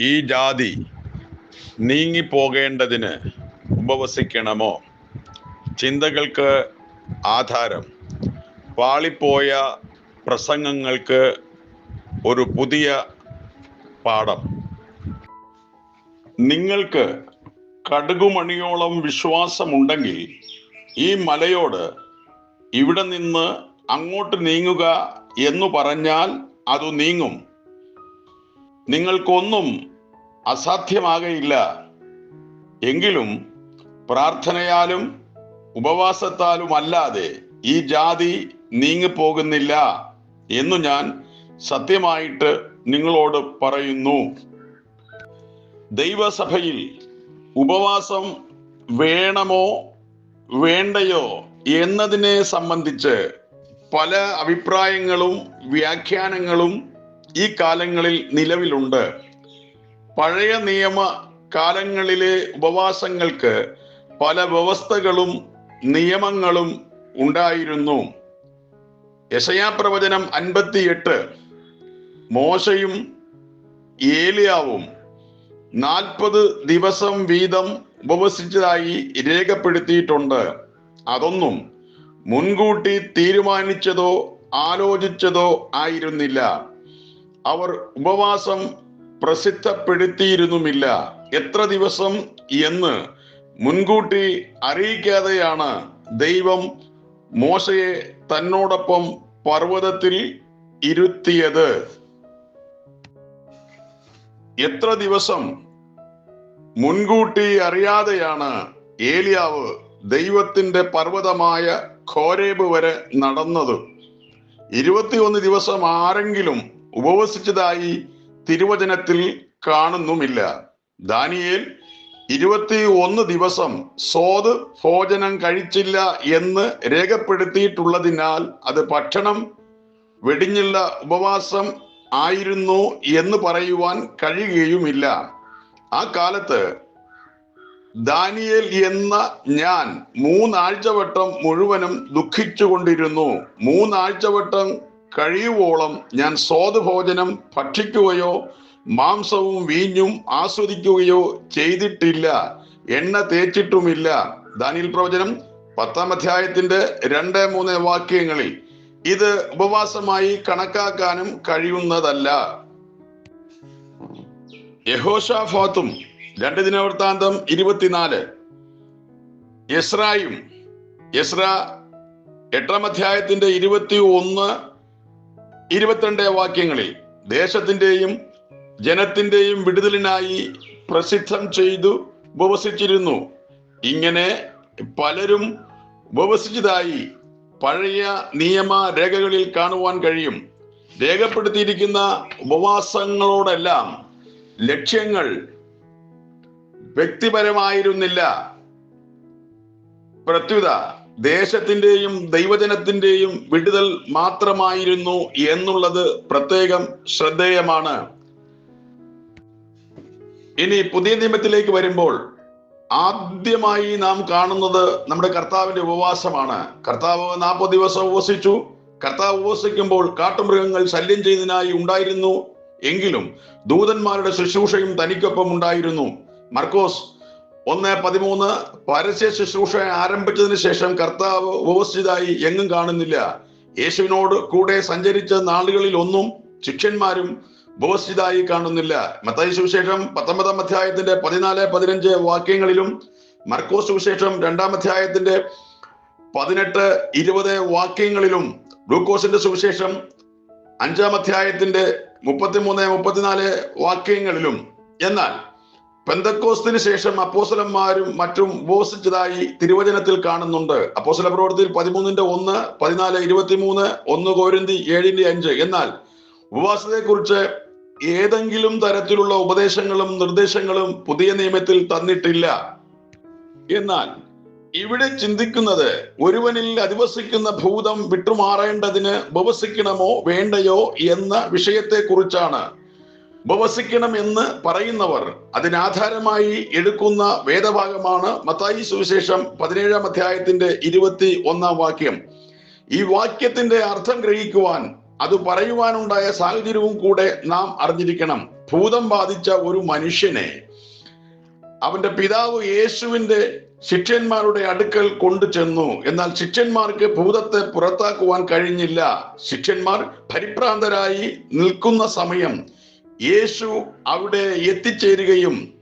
ഈ ജാതി നീങ്ങിപ്പോകേണ്ടതിന് ഉപവസിക്കണമോ? ചിന്തകൾക്ക് ആധാരം. പാളിപ്പോയ പ്രസംഗങ്ങൾക്ക് ഒരു പുതിയ പാഠം. നിങ്ങൾക്ക് കടുകുമണിയോളം വിശ്വാസമുണ്ടെങ്കിൽ ഈ മലയോട് ഇവിടെ നിന്ന് അങ്ങോട്ട് നീങ്ങുക എന്നു പറഞ്ഞാൽ അത് നീങ്ങും. നിങ്ങൾക്കൊന്നും അസാധ്യമാകയില്ല. എങ്കിലും പ്രാർത്ഥനയാലും ഉപവാസത്താലും അല്ലാതെ ഈ ജാതി നീങ്ങിപ്പോകുന്നില്ല എന്നു ഞാൻ സത്യമായിട്ട് നിങ്ങളോട് പറയുന്നു. ദൈവസഭയിൽ ഉപവാസം വേണമോ വേണ്ടയോ എന്നതിനെ സംബന്ധിച്ച് പല അഭിപ്രായങ്ങളും വ്യാഖ്യാനങ്ങളും ഈ കാലങ്ങളിൽ നിലവിലുണ്ട്. പഴയ നിയമ കാലങ്ങളിലെ ഉപവാസങ്ങൾക്ക് പല വ്യവസ്ഥകളും നിയമങ്ങളും ഉണ്ടായിരുന്നു. യശയാപ്രവചനം അൻപത്തിയെട്ട് മോശയും ഏലിയാവും നാൽപ്പത് ദിവസം വീതം ഉപവസിച്ചതായി രേഖപ്പെടുത്തിയിട്ടുണ്ട്. അതൊന്നും മുൻകൂട്ടി തീരുമാനിച്ചതോ ആലോചിച്ചതോ ആയിരുന്നില്ല. അവർ ഉപവാസം പ്രസിദ്ധപ്പെടുത്തിയിരുന്നുമില്ല. എത്ര ദിവസം എന്ന് മുൻകൂട്ടി അറിയിക്കാതെയാണ് ദൈവം മോശയെ തന്നോടൊപ്പം പർവതത്തിൽ ഇരുത്തിയത്. എത്ര ദിവസം മുൻകൂട്ടി അറിയാതെയാണ് ഏലിയാവ് ദൈവത്തിന്റെ പർവതമായ ഖോരേബ് വരെ നടന്നത്. ഇരുപത്തിയൊന്ന് ദിവസം ആരെങ്കിലും ഉപവസിച്ചതായി തിരുവചനത്തിൽ കാണുന്നുമില്ല. ദാനിയേൽ ഇരുപത്തി ഒന്ന് ദിവസം സോത് ഭോജനം കഴിച്ചില്ല എന്ന് രേഖപ്പെടുത്തിയിട്ടുള്ളതിനാൽ അത് ഭക്ഷണം വെടിഞ്ഞുള്ള ഉപവാസം ആയിരുന്നു എന്ന് പറയുവാൻ കഴിയുകയുമില്ല. ആ കാലത്ത് ദാനിയേൽ എന്ന ഞാൻ മൂന്നാഴ്ചവട്ടം മുഴുവനും ദുഃഖിച്ചുകൊണ്ടിരുന്നു. മൂന്നാഴ്ചവട്ടം കഴിയുവോളം ഞാൻ സ്വാദുഭോജനം ഭക്ഷിക്കുകയോ മാംസവും വീഞ്ഞും ആസ്വദിക്കുകയോ ചെയ്തിട്ടില്ല. എണ്ണ തേച്ചിട്ടുമില്ല. ദാനിയൽ പ്രവചനം പത്താം അധ്യായത്തിന്റെ രണ്ട് മൂന്ന് വാക്യങ്ങളിൽ ഇത് ഉപവാസമായി കണക്കാക്കാനും കഴിയുന്നതല്ല. യഹോഷാഫാത്തും രണ്ട് ദിനവൃത്താന്തം ഇരുപത്തിനാല്. യസ്രായും യസ്ര എട്ടാം അധ്യായത്തിന്റെ ഇരുപത്തി ഒന്ന് ഇരുപത്തിരണ്ട് വാക്യങ്ങളിൽ ദേശത്തിന്റെയും ജനത്തിന്റെയും വിടുതലിനായി പ്രസിദ്ധം ചെയ്തു ഉപവസിച്ചിരുന്നു. ഇങ്ങനെ പലരും ഉപവസിച്ചതായി പഴയ നിയമ രേഖകളിൽ കാണുവാൻ കഴിയും. രേഖപ്പെടുത്തിയിരിക്കുന്ന ഉപവാസങ്ങളോടെല്ലാം ലക്ഷ്യങ്ങൾ വ്യക്തിപരമായിരുന്നില്ല. പ്രത്യുത ദേശത്തിന്റെയും ദൈവജനത്തിന്റെയും വിടുതൽ മാത്രമായിരുന്നു എന്നുള്ളത് പ്രത്യേകം ശ്രദ്ധേയമാണ്. ഇനി പുതിയ നിയമത്തിലേക്ക് വരുമ്പോൾ ആദ്യമായി നാം കാണുന്നത് നമ്മുടെ കർത്താവിന്റെ ഉപവാസമാണ്. കർത്താവ് നാൽപ്പത് ദിവസം ഉപവസിച്ചു. കർത്താവ് ഉപവസിക്കുമ്പോൾ കാട്ടുമൃഗങ്ങൾ ശല്യം ചെയ്തതിനായി ഉണ്ടായിരുന്നു. എങ്കിലും ദൂതന്മാരുടെ ശുശ്രൂഷയും തനിക്കൊപ്പം ഉണ്ടായിരുന്നു. മർക്കോസ് ഒന്ന് പതിമൂന്ന് പരസ്യ ശുശ്രൂഷ ആരംഭിച്ചതിന് ശേഷം കർത്താവ് ഉപവസിച്ചതായി എങ്ങും കാണുന്നില്ല. യേശുവിനോട് കൂടെ സഞ്ചരിച്ച നാളുകളിൽ ഒന്നും ശിഷ്യന്മാരും ഉപവസിച്ചതായി കാണുന്നില്ല. മത്തായി സുവിശേഷം പത്തൊമ്പതാം അധ്യായത്തിന്റെ പതിനാല് പതിനഞ്ച് വാക്യങ്ങളിലും മർക്കോസ് സുവിശേഷം രണ്ടാം അധ്യായത്തിന്റെ പതിനെട്ട് ഇരുപത് വാക്യങ്ങളിലും ഗ്ലൂക്കോസിന്റെ സുവിശേഷം അഞ്ചാം അധ്യായത്തിന്റെ മുപ്പത്തിമൂന്ന് മുപ്പത്തിനാല് വാക്യങ്ങളിലും. എന്നാൽ പെന്തക്കോസ്തിന് ശേഷം അപ്പോസലന്മാരും മറ്റും ഉപവസിച്ചതായി തിരുവചനത്തിൽ കാണുന്നുണ്ട്. അപ്പോസല പ്രവർത്തിയിൽ പതിമൂന്നിന്റെ ഒന്ന് പതിനാല് ഇരുപത്തിമൂന്ന് ഒന്ന് കോരിന്തി ഏഴിന്റെ അഞ്ച്. എന്നാൽ ഉപവാസത്തെക്കുറിച്ച് ഏതെങ്കിലും തരത്തിലുള്ള ഉപദേശങ്ങളും നിർദ്ദേശങ്ങളും പുതിയ നിയമത്തിൽ തന്നിട്ടില്ല. എന്നാൽ ഇവിടെ ചിന്തിക്കുന്നത് ഒരുവനിൽ അധിവസിക്കുന്ന ഭൂതം വിട്ടുമാറേണ്ടതിന് ഉപവസിക്കണമോ വേണ്ടയോ എന്ന വിഷയത്തെക്കുറിച്ചാണ്. ഉപവസിക്കണം എന്ന് പറയുന്നവർ അതിനാധാരമായി എടുക്കുന്ന വേദഭാഗമാണ് മത്തായി സുവിശേഷം പതിനേഴാം അധ്യായത്തിന്റെ ഇരുപത്തി ഒന്നാം വാക്യം. ഈ വാക്യത്തിന്റെ അർത്ഥം ഗ്രഹിക്കുവാൻ അത് പറയുവാനുണ്ടായ സാഹചര്യവും കൂടെ നാം അറിഞ്ഞിരിക്കണം. ഭൂതം ബാധിച്ച ഒരു മനുഷ്യനെ അവന്റെ പിതാവ് യേശുവിന്റെ ശിഷ്യന്മാരുടെ അടുക്കൽ കൊണ്ടു ചെന്നു. എന്നാൽ ശിഷ്യന്മാർക്ക് ഭൂതത്തെ പുറത്താക്കുവാൻ കഴിഞ്ഞില്ല. ശിഷ്യന്മാർ പരിഭ്രാന്തരായി നിൽക്കുന്ന സമയം യേശു അവിടെ എത്തിച്ചേരുകയും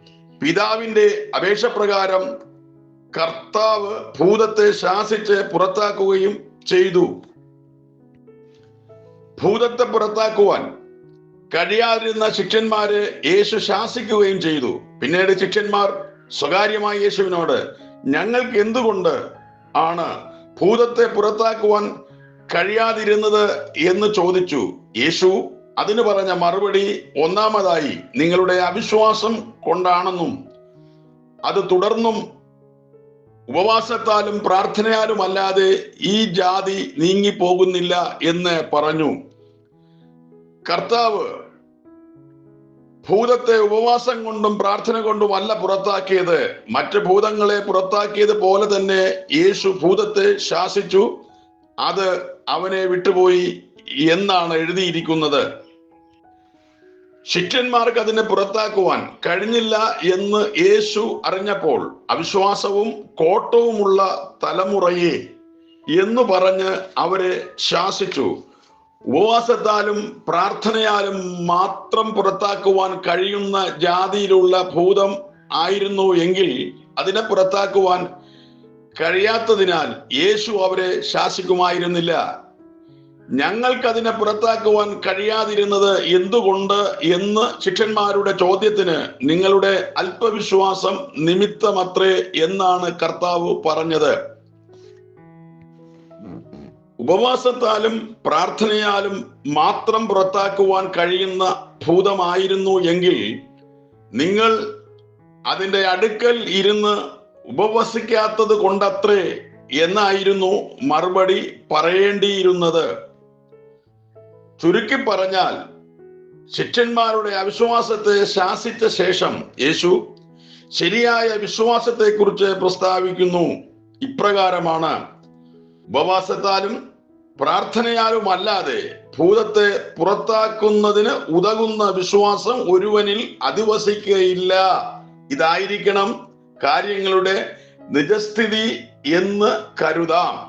പിതാവിന്റെ അപേക്ഷപ്രകാരം കർത്താവ് ഭൂതത്തെ ശാസിച്ച് പുറത്താക്കുകയും ചെയ്തു. ഭൂതത്തെ പുറത്താക്കുവാൻ കഴിയാതിരുന്ന ശിഷ്യന്മാരെ യേശു ശാസിക്കുകയും ചെയ്തു. പിന്നീട് ശിക്ഷന്മാർ സ്വകാര്യമായ യേശുവിനോട് ഞങ്ങൾക്ക് എന്തുകൊണ്ട് ആണ് ഭൂതത്തെ പുറത്താക്കുവാൻ കഴിയാതിരുന്നത്? എന്ന് ചോദിച്ചു. യേശു അതിന് പറഞ്ഞ മറുപടി ഒന്നാമതായി നിങ്ങളുടെ അവിശ്വാസം കൊണ്ടാണെന്നും അത് തുടർന്നും ഉപവാസത്താലും പ്രാർത്ഥനയാലും അല്ലാതെ ഈ ജാതി നീങ്ങിപ്പോകുന്നില്ല എന്ന് പറഞ്ഞു. കർത്താവ് ഭൂതത്തെ ഉപവാസം കൊണ്ടും പ്രാർത്ഥന കൊണ്ടും അല്ല പുറത്താക്കിയത്. മറ്റ് ഭൂതങ്ങളെ പുറത്താക്കിയത് പോലെ തന്നെ യേശു ഭൂതത്തെ ശാസിച്ചു. അത് അവനെ വിട്ടുപോയി എന്നാണ് എഴുതിയിരിക്കുന്നത്. ശിഷ്യന്മാർക്ക് അതിനെ പുറത്താക്കുവാൻ കഴിഞ്ഞില്ല എന്ന് യേശു അറിഞ്ഞപ്പോൾ അവിശ്വാസവും കോട്ടവുമുള്ള തലമുറയെ എന്ന് പറഞ്ഞ് അവരെ ശാസിച്ചു. ഉപവാസത്താലും പ്രാർത്ഥനയാലും മാത്രം പുറത്താക്കുവാൻ കഴിയുന്ന ജാതിയിലുള്ള ഭൂതം ആയിരുന്നു എങ്കിൽ അതിനെ പുറത്താക്കുവാൻ കഴിയാത്തതിനാൽ യേശു അവരെ ശാസിക്കുമായിരുന്നില്ല. ഞങ്ങൾക്ക് അതിനെ പുറത്താക്കുവാൻ കഴിയാതിരുന്നത് എന്തുകൊണ്ട് എന്ന് ശിഷ്യന്മാരുടെ ചോദ്യത്തിന് നിങ്ങളുടെ അല്പവിശ്വാസം നിമിത്തമത്രേ എന്നാണ് കർത്താവ് പറഞ്ഞത്. ഉപവാസത്താലും പ്രാർത്ഥനയാലും മാത്രം പുറത്താക്കുവാൻ കഴിയുന്ന ഭൂതമായിരുന്നു എങ്കിൽ നിങ്ങൾ അതിന്റെ അടുക്കൽ ഇരുന്ന് ഉപവസിക്കാത്തത് കൊണ്ടത്രേ എന്നായിരുന്നു മറുപടി പറയേണ്ടിയിരുന്നത്. ചുരുക്കി പറഞ്ഞാൽ ശിഷ്യന്മാരുടെ അവിശ്വാസത്തെ ശാസിച്ച ശേഷം യേശു ശരിയായ വിശ്വാസത്തെക്കുറിച്ച് പ്രസ്താവിക്കുന്നു. ഇപ്രകാരമാണ്. ഉപവാസത്താലും പ്രാർത്ഥനയാലും അല്ലാതെ ഭൂതത്തെ പുറത്താക്കുന്നതിന് ഉതകുന്ന വിശ്വാസം ഒരുവനിൽ അധിവസിക്കുകയില്ല ഇതായിരിക്കണം കാര്യങ്ങളുടെ നിജസ്ഥിതി എന്ന് കരുതാം.